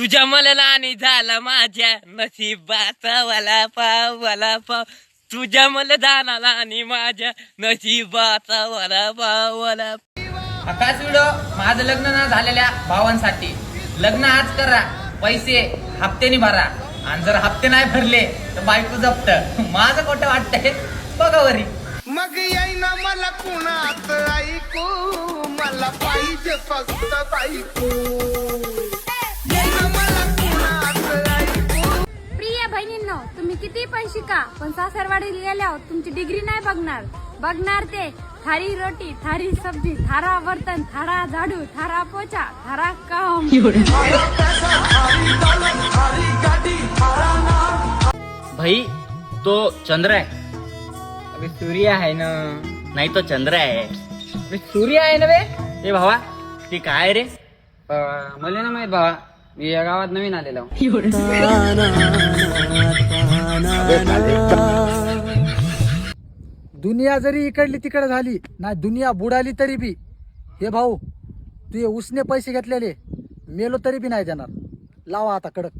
तुझ्या मला आणि झाला माझ्या नशिबाचा वाला पाव वाला पाव. तुझ्या मला दानाला आणि माझ्या नशिबाचा वाला पाव वाला आकाश व्हिडिओ माझं लग्न न झालेल्या भावांसाठी. लग्न आज करा पैसे हप्त्याने भरा. आणि जर हप्ते नाही भरले तर बायको जप्त. माझं खोटं वाटतंय. बघा वरी. मग येईना मला कुणात ऐकू? मला पाहिजे फक्त बायको. बहिणींनो तुम्ही किती पण शिका पण सासरवाडी गेल्यावर तुमची डिग्री नाही बघणार. बघणार ते थारी रोटी थारी सब्जी थारा बर्तन थारा झाडू थारा पोचा थारा काम. भाई तो चंद्र आहे. अबे सूर्य आहे ना. नाही तो चंद्र आहे. अबे सूर्य आहे ना बे. ए भावा ते काय रे? मला ना माहीत भावा. मी या गावात नवीन आलेलो. दुनिया जरी इकडली तिकडे झाली ना दुनिया बुडाली तरी बी. हे भाऊ तू हे उसने पैसे घेतलेले मेलो तरी बी नाही देणार. लावा आता कडक.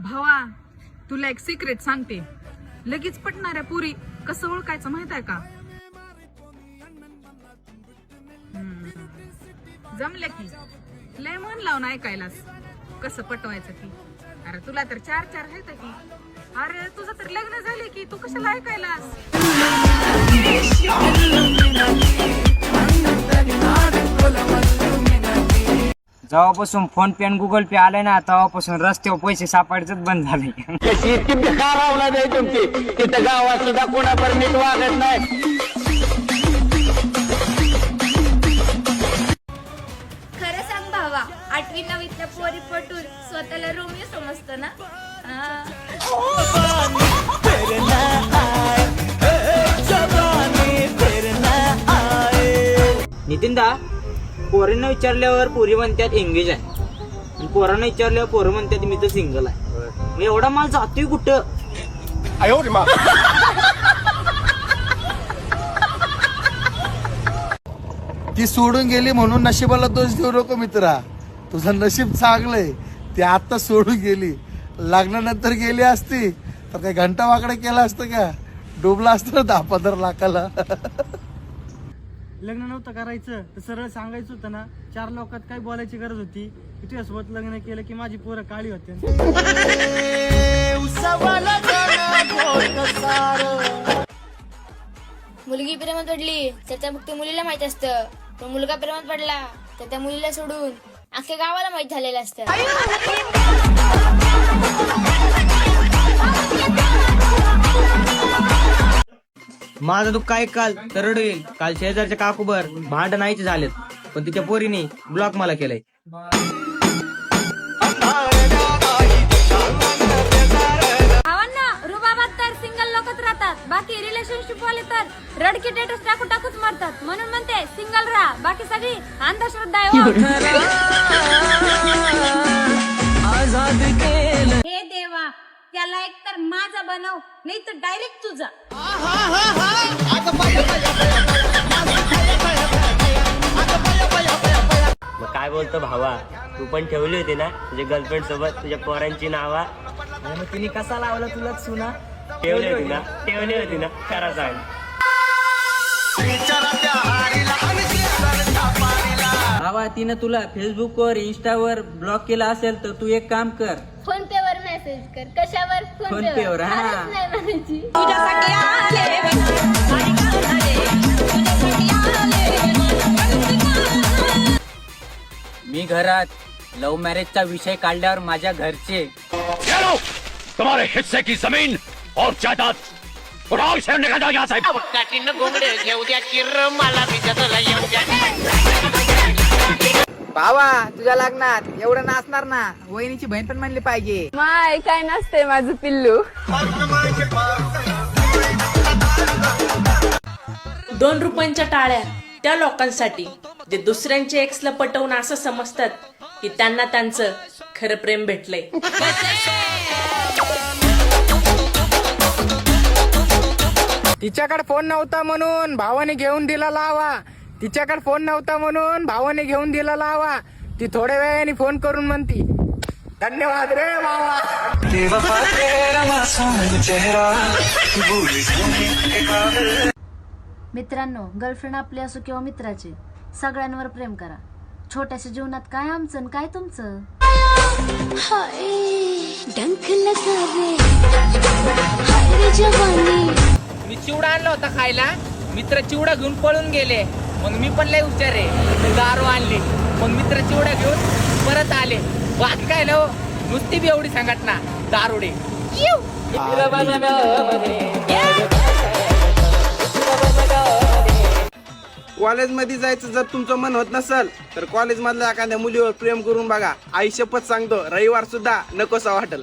भावा तुला एक सिक्रेट सांगते. लगेच पटणाऱ्या पुरी. कसं ओळखायचं माहीत आहे का? जमलं की. लय मन लावून ऐकायलास. कसं पटवायचं की? अरे तुला तर चार चार आहेत की. अरे तुझं तर लग्न झाले की. तू कशाला ऐकायलास? जेव्हापासून फोन पे आणि गुगल पे आले ना तेव्हापासून रस्त्यावर पैसे सापडायचंच बंद झाले. खरं सांग भावा आठवी नववीतल्या पोरी पटून स्वतःला रोमियो समजतं ना. नितीन दा पोरींना विचारल्यावर पोरी म्हणतात एंगेज आहे. आणि पोरांना विचारल्यावर पोरं म्हणतात मी तर सिंगल आहे. मग एवढा माल जातोय कुठं? ती सोडून गेली म्हणून नशिबाला दोष देऊ नको मित्रा. तुझं नशीब चांगलंय. ती आता सोडून गेली. लग्नानंतर गेली असती तर काही घंटा वाकडा केला असतं का? डुबला असतं ना दहा पंधरा लाखाला. लग्न नव्हतं करायचं तर सरळ सांगायचं होतं ना चार लोकात काय बोलायची गरज होती की तुझ्यासोबत लग्न केलं की माझी पोरं काळी होते. मुलगी प्रेमात पडली तर त्या फक्त मुलीला माहीत असतं. पण मुलगा प्रेमात पडला तर त्या मुलीला सोडून अख्ख्या गावाला माहीत झालेलं असतं. माझं दुःख काय काल तर रडू येईल. काल शेजारच्या काकूबर भांड नाहीचे झालेत. पण तिच्या पोरीने ब्लॉक मला केलंय. भावांना रुबाबात तर सिंगल लोकच राहतात. बाकी रिलेशनशिप वाले तर रडकी स्टेटस टाकू टाकूच मारतात. म्हणून म्हणते सिंगल राहा. बाकी सगळी अंधश्रद्धा आहे हो. हे देवा त्याला एक तर माझा बनव नाही तर डायरेक्ट तुझा. मग काय बोलतो भावा? तू पण ठेवली होती ना? तुझ्या गर्लफ्रेंड सोबत तुझ्या पोरांची नावा? मग तिने कसा लावला तुला सुना? ठेवली होती ना? ठेवली होती ना? खरा सांग. बाबा तिनं तुला फेसबुकवर इंस्टावर ब्लॉक केला असेल तर तू एक काम कर. फोन पे मेसेज कर. कशावर फोन हा. नाही म्हणायची. मी घरात लव्ह मॅरेजचा विषय काढल्यावर माझ्या घरचे तुम्हारे हिस्से की जमीन और जायदाद। उठाओ इसे निकल जाओ यहाँ से। बाबा तुझ्या लग्नात एवढं नाचणार ना वहिनीची बहीण पण म्हणली पाहिजे. माय काय नसते माझं पिल्लू? दोन रुपयांच्या टाळ्या त्या लोकांसाठी जे दुसऱ्यांचे एक्सला पटवून असं समजतात की त्यांना त्यांचं खरं प्रेम भेटलंय. तिच्याकडे फोन नव्हता म्हणून भावाने घेऊन दिला लावा. तिच्याकडे फोन नव्हता म्हणून भावाने घेऊन दिला लावा. ती थोड्या वेळाने फोन करून म्हणती धन्यवाद रे भावा मित्रांनो गर्लफ्रेंड आपली असो किंवा मित्राचे सगळ्यांवर प्रेम करा. छोट्याशा जीवनात काय आमचं आणि काय तुमचं? डंक मी चिवडा आणला होता खायला. मित्र चिवडा घेऊन पळून गेले. मग मी पण लय हुशार आहे. दारू आणली. मग मित्र चिवडा घेऊन परत आले. बाकी काय ना नुसती बी एवढी संघटना दारुडे. कॉलेजमध्ये जायचं जर तुमचं मन होत नसल तर कॉलेज मधल्या एखाद्या मुलीवर प्रेम करून बघा. आई शपथ सांगतो. रविवार सुद्धा नकोसा वाटेल